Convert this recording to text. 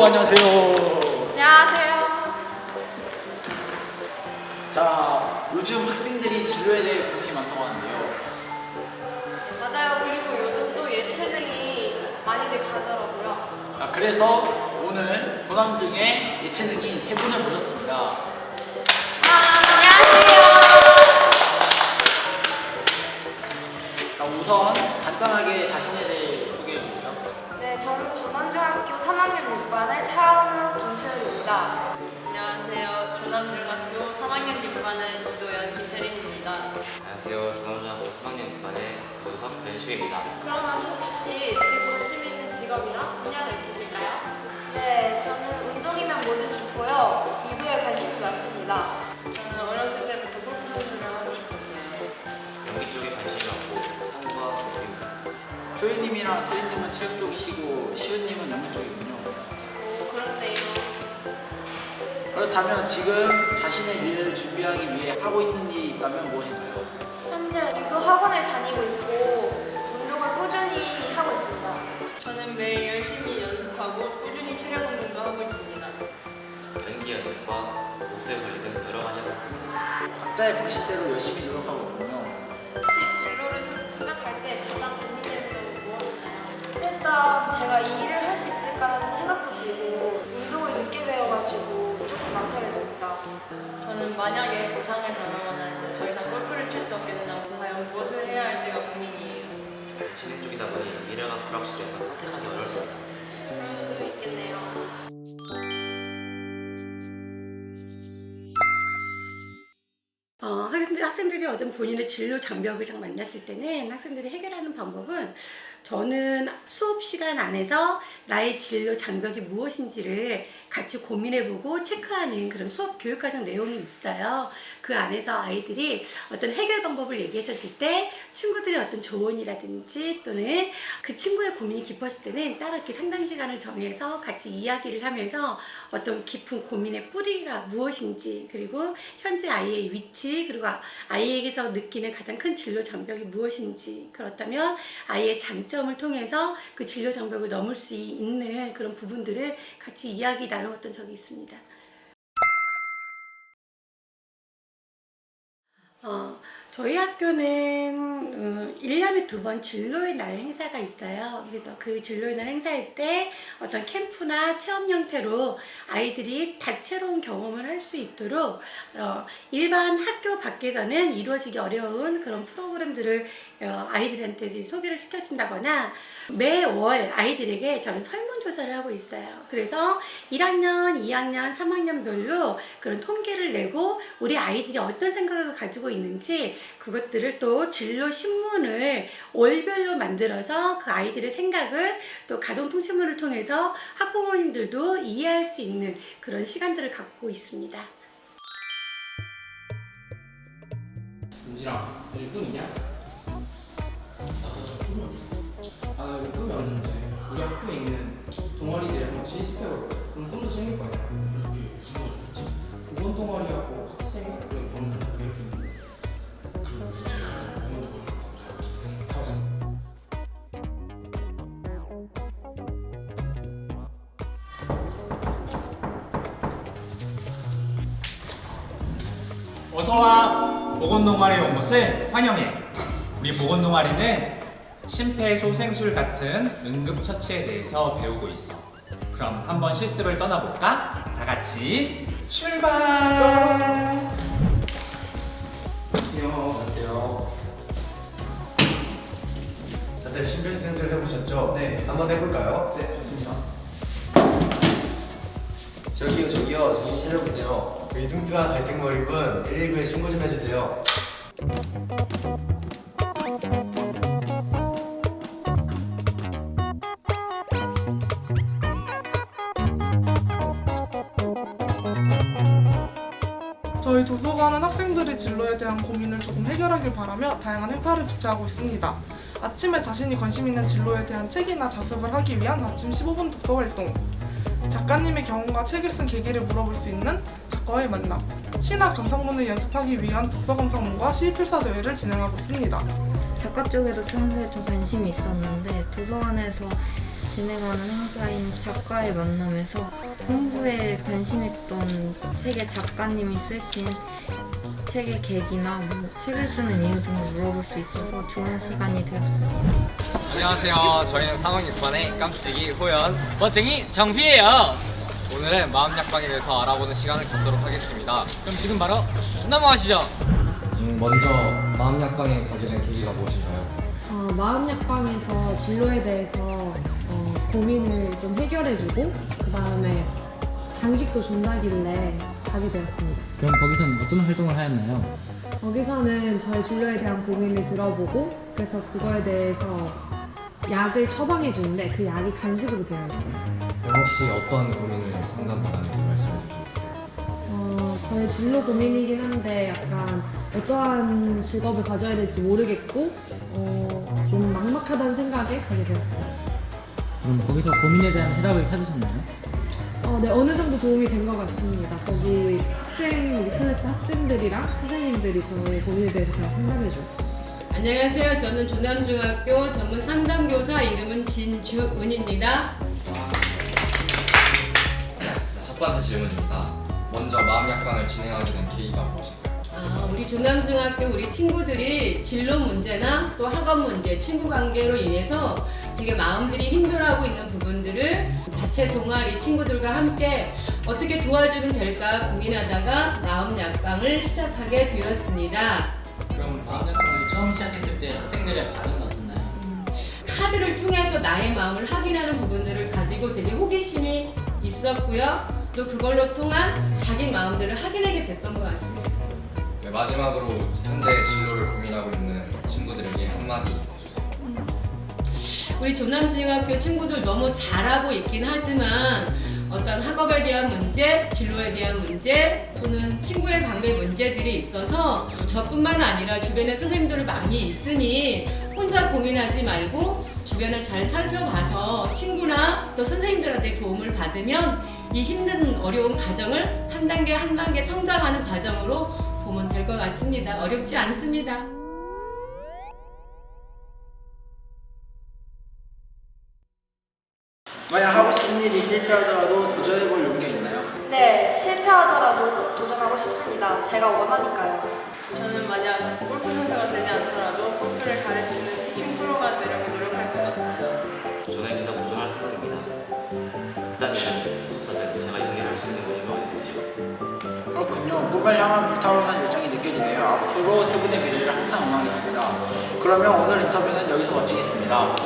안녕하세요. 안녕하세요. 자, 요즘 학생들이 진로에 대해 고민이 많다고 하는데요. 맞아요. 그리고 요즘 또 예체능이 많이들 가더라고요. 아, 그래서 오늘 도남중의 예체능인 세 분을 모셨습니다. 안녕하세요. 자, 우선 간단하게 자신에 6반의 차은우 김채은입니다. 안녕하세요. 조남중학교 3학년 6반의 이도현 김태린입니다. 안녕하세요. 조남중학교 3학년 9반의 노석 변슈입니다. 그러면 혹시 지금 관심 있는 직업이나 분야가 있으실까요? 네, 저는 운동이면 뭐든 좋고요. 유도에 관심이 많습니다. 저는 어렸을 때부터 골프 선수를 하고 싶었어요. 연기 쪽에 관심이 많고 성과 부입니다 쇼이님이랑 태린 그렇다면 지금 자신의 미래를 준비하기 위해 하고 있는 일이 있다면 무엇인가요? 현재 유도 학원에 다니고 있고 운동을 꾸준히 하고 있습니다. 저는 매일 열심히 연습하고 꾸준히 체력 운동도 하고 있습니다. 연기 연습과 목소리 관리 등 여러 가지 하고 있습니다. 각자의 방식대로 열심히 노력하고 있군요. 혹시 진로를 생각할 때 가장 고민되는 점은 무엇인가요? 일단 제가 이 일을 할 수 있을까라는 생각도 들고 운동을 늦게 배워가지고 망설여집니다. 저는 만약에 부상을 당하거나 더 이상 골프를 칠 수 없게 된다면 과연 무엇을 해야 할지가 고민이에요. 예체능 쪽이다 보니 미래가 불확실해서 선택하기 어렵습니다. 그럴 수 있겠네요. 어, 학생들, 학생들이 어떤 본인의 진로 장벽을 딱 만났을 때는 학생들이 해결하는 방법은 저는 수업 시간 안에서 나의 진로 장벽이 무엇인지를 같이 고민해보고 체크하는 그런 수업 교육 과정 내용이 있어요. 그 안에서 아이들이 어떤 해결 방법을 얘기하셨을 때 친구들의 어떤 조언이라든지 또는 그 친구의 고민이 깊었을 때는 따로 이렇게 상담 시간을 정해서 같이 이야기를 하면서 어떤 깊은 고민의 뿌리가 무엇인지 그리고 현재 아이의 위치 그리고 아- 아이에게서 느끼는 가장 큰 진로 장벽이 무엇인지 그렇다면 아이의 장점 을 통해서 그 진로 장벽을 넘을 수 있는 그런 부분들을 같이 이야기 나누었던 적이 있습니다. 어, 저희 학교는 어, 1년에 두 번 진로의 날 행사가 있어요. 그래서 그 진로의 날 행사일 때 어떤 캠프나 체험 형태로 아이들이 다채로운 경험을 할 수 있도록 어, 일반 학교 밖에서는 이루어지기 어려운 그런 프로그램들을 어, 아이들한테 이제 소개를 시켜준다거나 매월 아이들에게 저는 설문조사를 하고 있어요. 그래서 1학년, 2학년, 3학년별로 그런 통계를 내고 우리 아이들이 어떤 생각을 가지고 있는지 그것들을 또 진로 신문을 월별로 만들어서 그 아이들의 생각을 또 가정통신문을 통해서 학부모님들도 이해할 수 있는 그런 시간들을 갖고 있습니다. 은지랑 요즘 꿈 있냐? 아 요즘 꿈이 없는데 우리 학교에 있는 동아리들 한번 실습해보고 그럼 꿈도 생길 거 아니야 그렇게 무슨 말이었지? 보건 동아리하고 학생 그리고 거 계획 중인데 그러면서 제가 보건 동아리 가자 어서와 보건 동아리에 온 것을 환영해. 우리 보건 동아리는 심폐소생술 같은 응급처치에 대해서 배우고 있어. 그럼 한번 실습을 떠나볼까? 다 같이 출발! 안녕하세요 다들 심폐소생술 해보셨죠? 네. 한번 해볼까요? 네 좋습니다 저기요 저기요 정신 차려보세요 그 이뚱뚱한 갈색 머리분 119에 신고 좀 해주세요 저희 도서관은 학생들의 진로에 대한 고민을 조금 해결하길 바라며 다양한 행사를 주최하고 있습니다. 아침에 자신이 관심 있는 진로에 대한 책이나 자습을 하기 위한 아침 15분 독서 활동, 작가님의 경험과 책을 쓴 계기를 물어볼 수 있는 작가와의 만남, 시나 감상문을 연습하기 위한 독서 감상문과 시필사 대회를 진행하고 있습니다. 작가 쪽에도 평소에 좀 관심이 있었는데 도서관에서 진행하는 행사인 작가의 만남에서 평소에 관심 있던 책의 작가님이 쓰신 책의 계기나 뭐 책을 쓰는 이유 등을 물어볼 수 있어서 좋은 시간이 되었습니다. 안녕하세요. 저희는 3학년 6반의 깜찍이 호연, 멋쟁이 정휘예요. 오늘은 마음 약방에 대해서 알아보는 시간을 갖도록 하겠습니다. 그럼 지금 바로 넘어가시죠. 음, 먼저 마음 약방에 가게 된 계기가 무엇인가요? 어, 마음약방에서 진로에 대해서 어, 고민을 좀 해결해주고 그 다음에 간식도 준다길래 가게 되었습니다. 그럼 거기서는 어떤 활동을 하였나요? 거기서는 저의 진로에 대한 고민을 들어보고 그래서 그거에 대해서 약을 처방해 주는데 그 약이 간식으로 되어 있어요. 혹시 어떤 고민을 상담받았는지 말씀해 주시겠어요? 어, 저의 진로 고민이긴 한데 약간 어떠한 직업을 가져야 될지 모르겠고 어, 좀 막막하다는 생각에 가게 되었습니 다. 그럼 거기서 고민에 대한 해답을 찾으셨나요? 어, 네, 어느 정도 도움이 된 것 같습니다. 거기 학생, 우리 클래스 학생들이랑 선생님들이 저의 고민에 대해서 잘 상담해 주었어요. 안녕하세요. 저는 조남중학교 전문 상담교사 이름은 진주은입니다. 첫 번째 질문입니다. 먼저 마음 약방을 진행하게 된 계기가 무엇인가요? 아, 우리 조남중학교 우리 친구들이 진로 문제나 또 학업 문제, 친구 관계로 인해서 되게 마음들이 힘들어하고 있는 부분들을 자체 동아리 친구들과 함께 어떻게 도와주면 될까 고민하다가 마음 약방을 시작하게 되었습니다. 그럼 마음 약방을 처음 시작했을 때 학생들의 반응은 어땠나요? 카드를 통해서 나의 마음을 확인하는 부분들을 가지고 되게 호기심이 있었고요. 또 그걸로 통한 자기 마음들을 확인하게 됐던 것 같습니다. 네, 마지막으로 현재 진로를 고민하고 있는 친구들에게 한마디 해주세요. 우리 조남중학교 친구들 너무 잘하고 있긴 하지만 어떤 학업에 대한 문제, 진로에 대한 문제 또는 친구의 관계 문제들이 있어서 저뿐만 아니라 주변에 선생님들이 많이 있으니 혼자 고민하지 말고 주변을 잘 살펴봐서 친구나 또 선생님들한테 도움을 받으면 이 힘든 어려운 과정을 한 단계 한 단계 성장하는 과정으로 보면 될 것 같습니다. 어렵지 않습니다. 만약 하고 싶은 일이 실패하더라도 도전해볼 용기 있나요? 네, 실패하더라도 꼭 도전하고 싶습니다. 제가 원하니까요. 저는 만약 골프 선수가 되지 않더라도 골프를 가르치는 티칭 프로가 되 앞으로 세 분의 미래를 항상 응원하겠습니다. 그러면 오늘 인터뷰는 여기서 마치겠습니다.